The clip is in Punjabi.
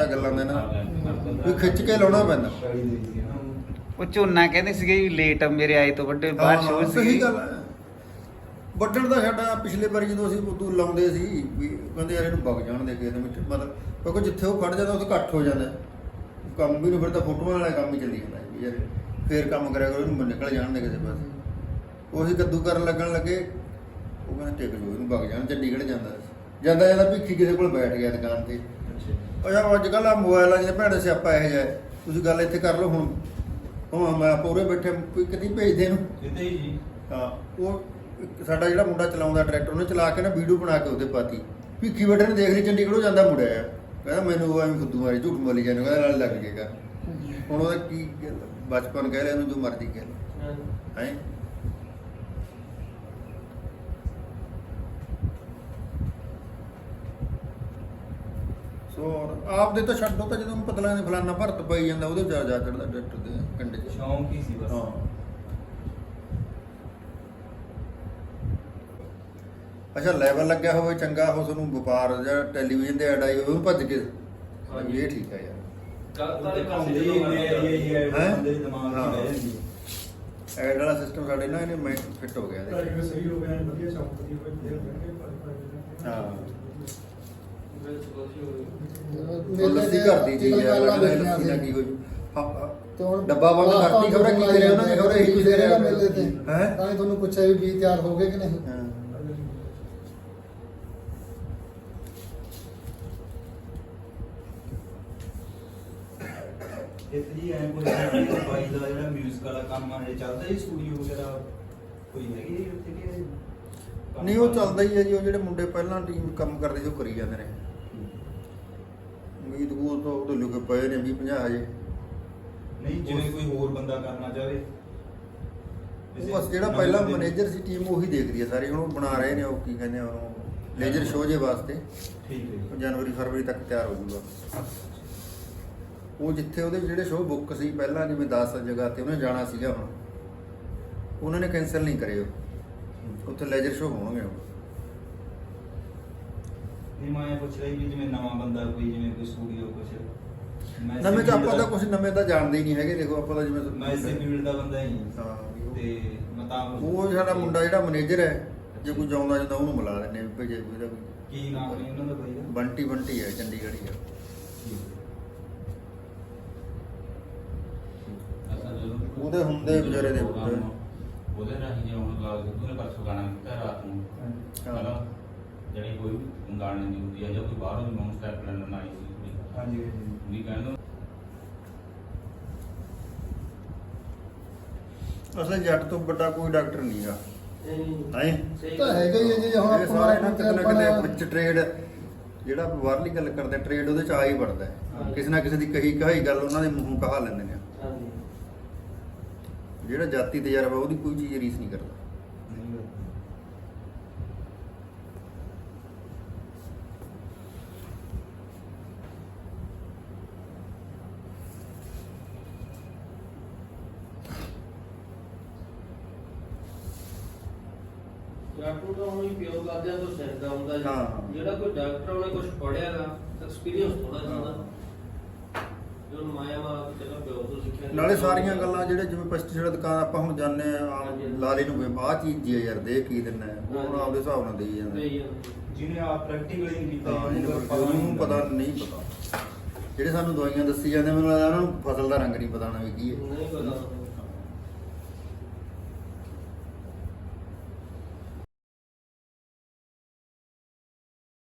ਜਾਂ ਗੱਲਾਂ ਦੇ ਨਾ। ਵੀ ਖਿੱਚ ਕੇ ਲਾਉਣਾ ਪੈਂਦਾ। ਉਹ ਝੋਨਾ ਕਹਿੰਦੇ ਸੀਗੇ ਵੀ ਲੇਟ ਮੇਰੇ ਆਏ ਤੋਂ ਵੱਡੇ ਬਾਹਰ ਹਾਂ, ਸ਼ੋਅ ਸਹੀ ਸੀ ਗੱਲ ਹੈ ਵੱਢਣ ਦਾ ਸਾਡਾ ਪਿਛਲੇ ਵਾਰੀ ਜਦੋਂ ਅਸੀਂ ਉਦੋਂ ਲਾਉਂਦੇ ਸੀ ਵੀ ਕਹਿੰਦੇ ਯਾਰ ਇਹਨੂੰ ਵਗ ਜਾਣ ਦੇ ਕੇ ਇਹਦੇ ਵਿੱਚ ਮਤਲਬ ਕਿਉਂਕਿ ਜਿੱਥੇ ਉਹ ਖੜ ਜਾਂਦਾ ਉੱਥੇ ਘੱਟ ਹੋ ਜਾਂਦਾ। ਕੰਮ ਵੀ ਨੂੰ ਫਿਰ ਤਾਂ ਫੋਟੋਆਂ ਵਾਲਾ ਕੰਮ ਹੀ ਚੱਲੀ ਜਾਂਦਾ ਵੀ ਯਾਰ ਫੇਰ ਕੰਮ ਕਰਿਆ ਕਰੋ ਇਹਨੂੰ ਨਿਕਲ ਜਾਣ ਦੇ ਕਿਸੇ ਪਾਸੇ। ਉਹੀ ਕੱਦੂ ਕਰਨ ਲੱਗਣ ਲੱਗੇ ਉਹ ਕਹਿੰਦਾ ਟਿਕ ਜੋ ਇਹਨੂੰ ਵਗ ਜਾਣ ਚੰਡੀਗੜ੍ਹ ਜਾਂਦਾ। ਸੀ। ਜਾਂਦਾ ਜਾਂਦਾ ਭਿੱਖੀ ਕਿਸੇ ਕੋਲ ਬੈਠ ਗਿਆ ਦੁਕਾਨ ਤੇ। ਉਹ ਯਾਰ ਅੱਜ ਕੱਲ੍ਹ ਆ ਮੋਬਾਈਲਾਂ ਜਿਹੇ ਭੈੜੇ ਸਿਆਪਾ ਇਹ ਹੈ। ਤੁਸੀਂ ਗੱਲ ਇੱਥੇ ਕਰ ਲਓ ਹੁਣ। ਹੁਣ ਮੈਂ ਪੂਰੇ ਬੈਠੇ ਕੋਈ ਕਦੀ ਭੇਜਦੇ ਨੂੰ ਕਿਤੇ ਹੀ ਜੀ। ਹਾਂ ਉਹ ਇੱਕ ਸਾਡਾ ਜਿਹੜਾ ਮੁੰਡਾ ਚਲਾਉਂਦਾ ਟਰੈਕਟਰ ਉਹਨੇ ਚਲਾ ਕੇ ਨਾ ਵੀਡੀਓ ਬਣਾ ਕੇ ਉਹਦੇ ਪਾਤੀ। ਭਿੱਖੀ ਬੈਠੇ ਨੇ ਦੇਖ ਲਈ ਚੰਡੀਗੜ੍ਹੋਂ ਜਾਂਦਾ ਮੁੜਿਆ ਆ ਕਹਿੰਦਾ ਮੈਨੂੰ ਉਹ ਐਵੇਂ ਫੁੱਦੂ ਮਾਰੀ ਝੂਠ ਬੋਲੀ ਜਾਂਦੇ ਕਹਿੰਦਾ ਨਾਲ ਲੱਗ ਜਾਏਗਾ ਹੁਣ ਉਹਦਾ ਕੀ ਬਚਪਨ ਕਹਿ ਲਿਆ ਇਹਨੂੰ ਜੋ ਮਰਜ਼ੀ ਕਹਿ ਲੈ। ਹੈ? ਸੋ ਆਪ ਦੇ ਤਾਂ ਛੱਡੋ ਤਾਂ ਜਦੋਂ ਪਤਾ ਲੱਗਦਾ ਫਲਾਨਾ ਭਰਤ ਪਈ ਜਾਂਦਾ ਉਹਦੇ ਜਾ ਜਾ ਚੜਦਾ ਡਾਕਟਰ ਦੇ ਕੰਡੇ 'ਚ। ਸ਼ੌਂਕ ਹੀ ਸੀ ਬਸ। ਹਾਂ। ਅੱਛਾ ਲੈਵਲ ਲੱਗਿਆ ਹੋਵੇ ਚੰਗਾ ਉਹ ਤੁਹਾਨੂੰ ਵਪਾਰ ਜਾਂ ਟੈਲੀਵਿਜ਼ਨ ਤੇ ਐਡ ਆਈ ਹੋਵੇ ਉਹਨੂੰ ਭੱਜ ਕੇ ਹਾਂਜੀ। ਇਹ ਠੀਕ ਹੈ ਯਾਰ। ਵਾਲੇ ਪਾਸੇ ਇਹ ਜਦੋਂ ਇਹ ਇਹ ਇਹ ਹੈਂ? ਬੰਦੇ ਦੇ ਦਿਮਾਗ 'ਚ ਹਾਂ। ਬਹਿ ਜਾਂਦੀ ਹੈ। ਐਡ ਵਾਲਾ ਸਿਸਟਮ ਸਾਡੇ ਨਾਲ ਇਹਨੇ ਮੈਂ ਫਿੱਟ ਹੋ ਗਿਆ ਇਹਦੇ। ਸਹੀ ਹੋ ਗਿਆ ਵਧੀਆ ਸ਼ੌਕ ਵਧੀਆ ਹੋਇਆ ਫੇਰ ਕਰਕੇ ਪਰ ਹਾਂ। ਲੱਸੀ ਤੇ ਘਰ ਦੀ ਚੀਜ਼ ਹੈ ਗੱਲਾਂ ਲੱਸੀ ਦੇਖੀਆਂ ਨਾਲ ਸੀ। ਕੀ ਹੋਈ ਹਾਂ, ਹਾਂ। ਤੇ ਹੁਣ ਡੱਬਾ ਬੰਦ ਕਰਤੀ ਖਬਰ ਕੀ ਕਰਿਆ ਉਹਨਾਂ ਨੇ ਖਬਰ ਇਹੀ ਕੁਝ ਰਿਹਾ ਮੇਲੇ ਤੇ। ਹੈ? ਤਾਂ ਹੀ ਤੁਹਾਨੂੰ ਪੁੱਛਿਆ ਵੀ ਬੀਜ ਤਿਆਰ ਹੋ ਗਏ ਕਿ ਨਹੀਂ। ਇੱਕ ਜੀ ਐ ਕੋਈ ਬਾਈ ਦਾ ਜਿਹੜਾ 뮤직 ਵਾਲਾ ਕੰਮ ਆ ਇਹ ਚੱਲਦਾ ਜੀ ਸਟੂਡੀਓ ਵਗੈਰਾ? ਕੋਈ ਹੈਗੀ ਜੀ ਉੱਥੇ ਕਿ ਕੰਮ ਨਹੀਂ ਉਹ ਚੱਲਦਾ ਹੀ ਹੈ ਜੀ ਉਹ ਜਿਹੜੇ ਮੁੰਡੇ ਪਹਿਲਾਂ ਟੀਮ ਕੰਮ ਕਰਦੇ ਉਹ ਕਰੀ ਜਾਂਦੇ ਨੇ। ਉਮੀਦ ਕੋ ਤਾਂ ਉਹਦੇ ਲੁਕੇ ਪਏ ਨੇ 20 50 ਹਜੇ। ਨਹੀਂ ਜਿਵੇਂ ਕੋਈ ਹੋਰ ਬੰਦਾ ਕਰਨਾ ਚਾਹਵੇ ਉਹ ਬਸ ਜਿਹੜਾ ਪਹਿਲਾਂ ਮੈਨੇਜਰ ਸੀ ਟੀਮ ਉਹੀ ਦੇਖਦੀ ਹੈ ਸਾਰੀ। ਹੁਣ ਉਹ ਬਣਾ ਰਹੇ ਨੇ ਉਹ ਕੀ ਕਹਿੰਦੇ ਆ ਲੇਜ਼ਰ ਸ਼ੋਅ ਜੇ ਵਾਸਤੇ। ਠੀਕ ਹੈ ਜਨਵਰੀ ਫਰਵਰੀ ਤੱਕ ਤਿਆਰ ਹੋ ਜਾਊਗਾ ਉਹ ਜਿੱਥੇ ਉਹਦੇ ਜਿਹੜੇ ਸ਼ੋਅ ਬੁੱਕ ਸੀ ਪਹਿਲਾਂ ਜਿਵੇਂ 10 ਜਗ੍ਹਾ ਤੇ ਉਹਨੇ ਜਾਣਾ ਸੀਗਾ ਹੁਣ। ਉਹਨਾਂ ਨੇ ਕੈਨਸਲ ਨਹੀਂ ਕਰੇ ਉਹ। ਉੱਥੇ ਲੈਜਰ ਸ਼ੋਅ ਹੋਣਗੇ ਹੁਣ। ਨਹੀਂ ਮੈਂ ਪੁੱਛ ਰਹੀ ਵੀ ਜਿਵੇਂ ਨਵਾਂ ਬੰਦਾ ਕੋਈ ਜਿਵੇਂ ਕੋਈ ਸਟੂਡੀਓ ਕੁਛ। ਮੈਂ ਨਵੇਂ ਤਾਂ ਆਪਾਂ ਤਾਂ ਕੁਝ ਨਵੇਂ ਤਾਂ ਜਾਣਦੇ ਹੀ ਨਹੀਂ ਹੈਗੇ ਦੇਖੋ ਆਪਾਂ ਤਾਂ ਜਿਵੇਂ ਮੈਂ ਇਸੇ ਫੀਲਡ ਦਾ ਬੰਦਾ ਹੀ ਤੇ ਮੈਂ ਤਾਂ ਉਹ ਸਾਡਾ ਮੁੰਡਾ ਜਿਹੜਾ ਮੈਨੇਜਰ ਹੈ ਜੇ ਕੋਈ ਜਾਉਂਦਾ ਜਾਂਦਾ ਉਹਨੂੰ ਮਿਲਾ ਦਿੰਦੇ ਵੀ ਭੇਜੇ ਕੋਈ ਦਾ ਕੋਈ ਕੀ ਨਾਮ ਹੈ ਉਹਨਾਂ ਦਾ ਬਾਈ ਦਾ? ਬੰਟੀ ਬੰਟੀ ਹੈ ਚੰਡੀਗੜ੍ਹ ਹੀ ਉਹਦੇ ਹੁੰਦੇ ਵਿਚਾਰੇ ਦੇ ਹੁੰਦੇ। ਉਹਦੇ ਰਾਹੀਂ ਜੇ ਹੁਣ ਸਿੱਧੂ ਨੇ ਪਰਸੋਂ ਗਾਣਾ ਕੀਤਾ ਰਾਤ ਨੂੰ ਹਾਂ। ਹੈਨਾ ਜਿਹੜੀ ਗਾਣੇ ਦੀ ਹੁੰਦੀ ਹੈ ਜਾਂ ਕੋਈ ਬਾਹਰੋਂ ਦੀ ਨੌਨ ਸਟੈਪ ਲੰਡਨ ਆਈ ਸੀ। ਕੁੜੀ। ਹਾਂਜੀ। ਹਾਂਜੀ ਵੀ ਕਹਿੰਦਾ ਅਸਲ ਜੱਟ ਤੋਂ ਵੱਡਾ ਕੋਈ ਡਾਕਟਰ ਨਹੀਂ ਗਾ। ਹੈ? ਤਾਂ ਹੈਗਾ ਹੀ ਹੈ ਜੀ ਹੁਣ ਆਪਾਂ ਸਾਰੇ ਨਾ ਕਿਤੇ ਨਾ ਕਿਤੇ ਵਿੱਚ ਟ੍ਰੇਡ ਜਿਹੜਾ ਬਾਹਰਲੀ ਗੱਲ ਕਰਦੇ ਟ੍ਰੇਡ ਉਹਦੇ ਚ ਆ ਹੀ ਵੜਦਾ ਹੈ। ਕਿਸੇ ਨਾ ਕਿਸੇ ਦੀ ਕਹੀ ਕਹਾਈ ਗੱਲ ਉਹਨਾਂ ਦੇ ਮੂੰਹੋਂ ਕਹਾ ਲੈਂਦੇ ਨੇ। ਹਾਂਜੀ। ਜਿਹੜਾ ਜਾਤੀ ਤਜਰਬਾ ਉਹਦੀ ਕੋਈ ਚੀਜ਼ ਰੀਸ ਨਹੀਂ ਕਰਦਾ ਨਹੀਂ ਗੱਲ। ਡਾਕਟਰ ਤਾਂ ਹੁਣ ਹੀ ਪਿਓ ਕਰਦਿਆਂ ਤੋਂ ਸਿੱਖਦਾ ਹੁੰਦਾ ਜੀ ਹਾਂ। ਜਿਹੜਾ ਕੋਈ ਡਾਕਟਰ ਉਹਨੇ ਕੁਝ ਪੜਿਆਗਾ ਐਕਸਪੀਰੀਅੰਸ ਥੋੜਾ ਹਾਂ। ਜਿਹਾ ਜੋ ਮਾਇਆ ਮਾਰ ਕੇ ਚਲੋ ਪਿਓ ਤੋਂ ਸਿੱਖਿਆ ਨਾਲੇ ਸਾਰੀਆਂ ਗੱਲਾਂ ਜਿਹੜੇ ਜਿਵੇਂ ਪੈਸਟੀਸਾਈਡ ਦੁਕਾਨ ਆਪਾਂ ਹੁਣ ਜਾਂਦੇ ਆ। ਲਾਲੇ ਨੂੰ ਵੀ ਆਹ ਚੀਜ਼ ਜੀ ਆ ਯਾਰ ਦੇ ਕੀ ਦਿੰਨਾ ਹੈ ਉਹ ਹੁਣ। ਆਪਦੇ ਹਿਸਾਬ ਨਾਲ ਦੇਈ ਜਾਂਦੇ। ਜਿਹਨੇ ਆਪ ਪ੍ਰੈਕਟੀਕਲੀ ਨਹੀਂ ਕੀਤਾ ਜਿਹਨੂੰ ਇਹਨੂੰ ਪਤਾ ਉਹਨੂੰ ਪਤਾ ਨਹੀਂ ਪਤਾ ਜਿਹੜੇ ਸਾਨੂੰ ਦਵਾਈਆਂ ਦੱਸੀ ਜਾਂਦੇ ਮੈਨੂੰ ਲੱਗਦਾ ਉਹਨਾਂ ਨੂੰ ਫਸਲ ਦਾ ਰੰਗ ਨਹੀਂ ਪਤਾ ਨਾ ਵੀ ਕੀ ਹੈ ਨਹੀਂ ਪਤਾ